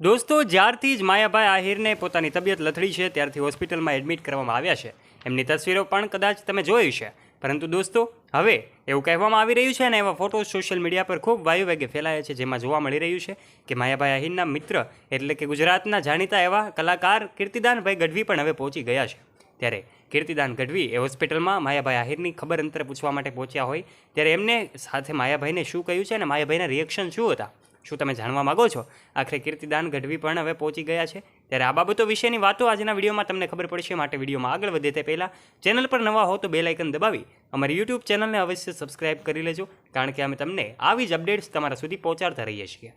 દોસ્તો, જ્યારથી જ માયાભાઈ આહિરને પોતાની તબિયત લથડી છે, ત્યારથી હોસ્પિટલમાં એડમિટ કરવામાં આવ્યા છે. એમની તસવીરો પણ કદાચ તમે જોઈ છે પરંતુ દોસ્તો, હવે એવું કહેવામાં આવી રહ્યું છે અને એવા ફોટો સોશિયલ મીડિયા પર ખૂબ વાયુ વેગે ફેલાયા છે, જેમાં જોવા મળી રહ્યું છે કે માયાભાઈ આહિરના મિત્ર એટલે કે ગુજરાતના જાણીતા એવા કલાકાર કીર્તિદાનભાઈ ગઢવી પણ હવે પહોંચી ગયા છે. ત્યારે કીર્તિદાન ગઢવી એ હોસ્પિટલમાં માયાભાઈ આહિરની ખબર અંતરે પૂછવા માટે પહોંચ્યા હોય, ત્યારે એમને સાથે માયાભાઈને શું કહ્યું છે અને માયાભાઈના રિએક્શન શું હતા? શું તમે જાણવા માગો છો? આખરે કીર્તિદાન ગઢવી પણ હવે પહોંચી ગયા છે. ત્યારે આ બાબતો વિશેની વાતો આજના વિડીયોમાં તમને ખબર પડશે. માટે વિડીયોમાં આગળ વધે તે પહેલાં ચેનલ પર નવા હો તો બે લાઇકન દબાવી અમારી યુટ્યુબ ચેનલને અવશ્ય સબસ્ક્રાઇબ કરી લેજો, કારણ કે અમે તમને આવી જ અપડેટ્સ તમારા સુધી પહોંચાડતા રહીએ છીએ.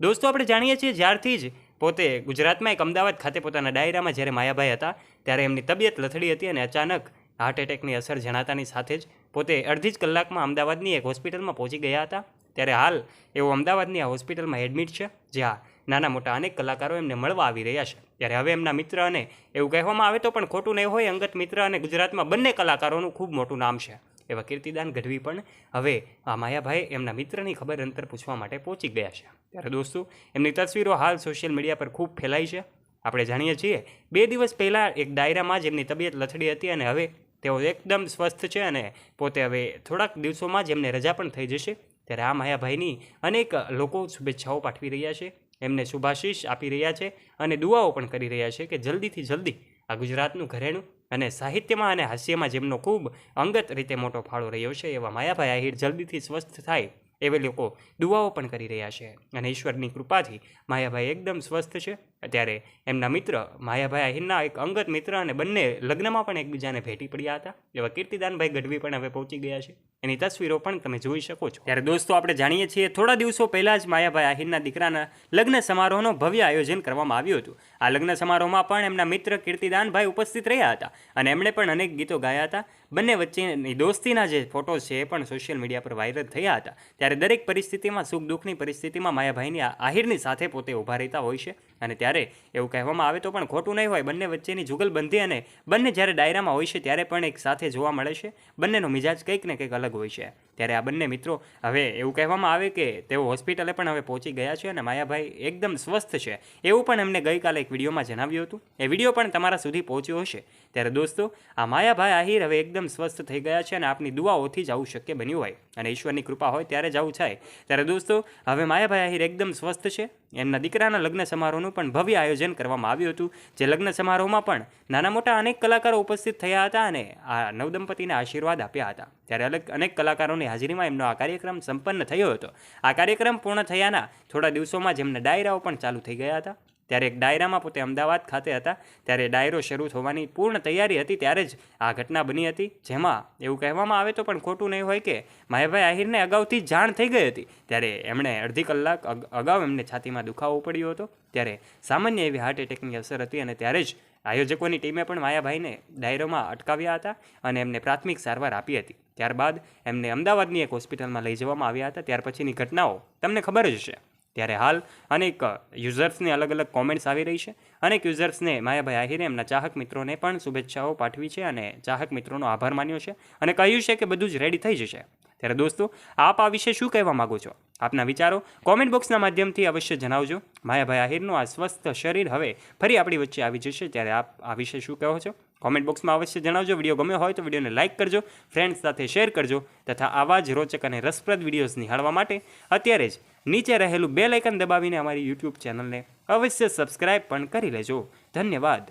દોસ્તો, આપણે જાણીએ છીએ જ્યારથી જ પોતે ગુજરાતમાં એક અમદાવાદ ખાતે પોતાના ડાયરામાં જ્યારે માયાભાઈ હતા, ત્યારે એમની તબિયત લથડી હતી અને અચાનક હાર્ટ એટેકની અસર જણાતાની સાથે જ પોતે અડધી જ કલાકમાં અમદાવાદની એક હોસ્પિટલમાં પહોંચી ગયા હતા. ત્યારે હાલ એઓ અમદાવાદની આ હોસ્પિટલમાં એડમિટ છે જ્યાં નાના મોટા અનેક કલાકારો એમને મળવા આવી રહ્યા છે. ત્યારે હવે એમના મિત્ર અને એવું કહેવામાં આવે તો પણ ખોટું નહીં હોય, અંગત મિત્ર અને ગુજરાતમાં બંને કલાકારોનું ખૂબ મોટું નામ છે. એવા કીર્તિદાન ગઢવી પણ હવે આ માયાભાઈ એમના મિત્રની ખબર અંતર પૂછવા માટે પહોંચી ગયા છે. ત્યારે દોસ્તો, એમની તસવીરો હાલ સોશિયલ મીડિયા પર ખૂબ ફેલાઈ છે. આપણે જાણીએ છીએ, બે દિવસ પહેલાં એક ડાયરામાં જ એમની તબિયત લથડી હતી અને હવે તેઓ એકદમ સ્વસ્થ છે અને પોતે હવે થોડાક દિવસોમાં જ એમને રજા પણ થઈ જશે. ત્યારે આ માયાભાઈની અનેક લોકો શુભેચ્છાઓ પાઠવી રહ્યા છે. એમને શુભાશીષ આપી રહ્યા છે અને દુઆઓ પણ કરી રહ્યા છે કે જલ્દીથી જલ્દી આ ગુજરાતનું ઘરેણું અને સાહિત્યમાં અને હાસ્યમાં જેમનો ખૂબ અંગત રીતે મોટો ફાળો રહ્યો છે એવા માયાભાઈ આહિર જલ્દીથી સ્વસ્થ થાય. એવા લોકો દુઆઓ પણ કરી રહ્યા છે. અને ઈશ્વરની કૃપાથી માયાભાઈ એકદમ સ્વસ્થ છે. ત્યારે એમના મિત્ર માયાભાઈ આહિરના એક અંગત મિત્ર અને બંને લગ્નમાં પણ એકબીજાને ભેટી પડ્યા હતા. એવા કીર્તિદાનભાઈ ગઢવી પણ હવે પહોંચી ગયા છે. એની તસવીરો પણ તમે જોઈ શકો છો. ત્યારે દોસ્તો, આપણે જાણીએ છીએ થોડા દિવસો પહેલાં જ માયાભાઈ આહિરના દીકરાના લગ્ન સમારોહનો ભવ્ય આયોજન કરવામાં આવ્યું હતું. આ લગ્ન સમારોહમાં પણ એમના મિત્ર કીર્તિદાનભાઈ ઉપસ્થિત રહ્યા હતા અને એમણે પણ અનેક ગીતો ગાયા હતા. બંને વચ્ચેની દોસ્તીના જે ફોટોઝ છે એ પણ સોશિયલ મીડિયા પર વાયરલ થયા હતા. ત્યારે દરેક પરિસ્થિતિમાં સુખ દુઃખની પરિસ્થિતિમાં માયાભાઈની આહિરની સાથે પોતે ઊભા રહેતા હોય છે. અને ત્યારે એવું કહેવામાં આવે તો પણ ખોટું નહીં હોય, બંને વચ્ચેની જુગલબંધી અને બંને જ્યારે ડાયરામાં હોય છે ત્યારે પણ એક સાથે જોવા મળે છે. બંનેનો મિજાજ કંઈક ને કંઈક અલગ હોય છે. ત્યારે આ બંને મિત્રો હવે એવું કહેવામાં આવે કે તેઓ હોસ્પિટલે પણ હવે પહોંચી ગયા છે અને માયાભાઈ એકદમ સ્વસ્થ છે. એવું પણ એમને ગઈકાલે એક વિડીયોમાં જણાવ્યું હતું. એ વીડિયો પણ તમારા સુધી પહોંચ્યો હશે. ત્યારે દોસ્તો, આ માયાભાઈ આહિર હવે એકદમ સ્વસ્થ થઈ ગયા છે અને આપની દુઆઓથી જ આવું શક્ય બન્યું હોય અને ઈશ્વરની કૃપા હોય ત્યારે જ આવું થાય. ત્યારે દોસ્તો, હવે માયાભાઈ આહિર એકદમ સ્વસ્થ છે. એમના દીકરાના લગ્ન સમારોહનું પણ ભવ્ય આયોજન કરવામાં આવ્યું હતું, જે લગ્ન સમારોહમાં પણ નાના મોટા અનેક કલાકારો ઉપસ્થિત થયા હતા અને આ નવદંપતિને આશીર્વાદ આપ્યા હતા. ત્યારે અલગ અનેક કલાકારોની હાજરીમાં એમનો આ કાર્યક્રમ સંપન્ન થયો હતો. આ કાર્યક્રમ પૂર્ણ થયાના થોડા દિવસોમાં જેમના ડાયરાઓ પણ ચાલુ થઈ ગયા હતા. ત્યારે એક ડાયરામાં પોતે અમદાવાદ ખાતે હતા. ત્યારે ડાયરો શરૂ થવાની પૂર્ણ તૈયારી હતી, ત્યારે જ આ ઘટના બની હતી. જેમાં એવું કહેવામાં આવે તો પણ ખોટું નહીં હોય કે માયાભાઈ આહિરને અગાઉથી જાણ થઈ ગઈ હતી. ત્યારે એમણે અડધી કલાક અગાઉ એમને છાતીમાં દુખાવો પડ્યો હતો. ત્યારે સામાન્ય એવી હાર્ટ એટેકની અસર હતી અને ત્યારે જ આયોજકોની ટીમે પણ માયાભાઈને ડાયરોમાં અટકાવ્યા હતા અને એમને પ્રાથમિક સારવાર આપી હતી. ત્યારબાદ એમને અમદાવાદની એક હોસ્પિટલમાં લઈ જવામાં આવ્યા હતા. ત્યાર પછીની ઘટનાઓ તમને ખબર જ હશે. ત્યારે હાલ અનેક યુઝર્સની અલગ અલગ કોમેન્ટ્સ આવી રહી છે. અનેક યુઝર્સને માયાભાઈ આહિરે એમના ચાહક મિત્રોને પણ શુભેચ્છાઓ પાઠવી છે અને ચાહક મિત્રોનો આભાર માન્યો છે અને કહ્યું છે કે બધું જ રેડી થઈ જશે. ત્યારે દોસ્તો, આપ આ વિશે શું કહેવા માગો છો? આપના વિચારો કોમેન્ટ બોક્સના માધ્યમથી અવશ્ય જણાવજો. માયાભાઈ આહિરનું આ સ્વસ્થ શરીર હવે ફરી આપણી વચ્ચે આવી જશે ત્યારે આપ આ વિશે શું કહો છો? કોમેન્ટ બોક્સમાં અવશ્ય જણાવજો. વીડિયો ગમ્યો હોય તો વિડીયોને લાઇક કરજો, ફ્રેન્ડ્સ સાથે શેર કરજો તથા આવા જ રોચક અને રસપ્રદ વિડીયોઝ નિહાળવા માટે અત્યારે જ નીચે રહેલું બે લાઇકન દબાવીને અમારી યુટ્યુબ ચેનલને અવશ્ય સબસ્ક્રાઇબ પણ કરી લેજો. ધન્યવાદ.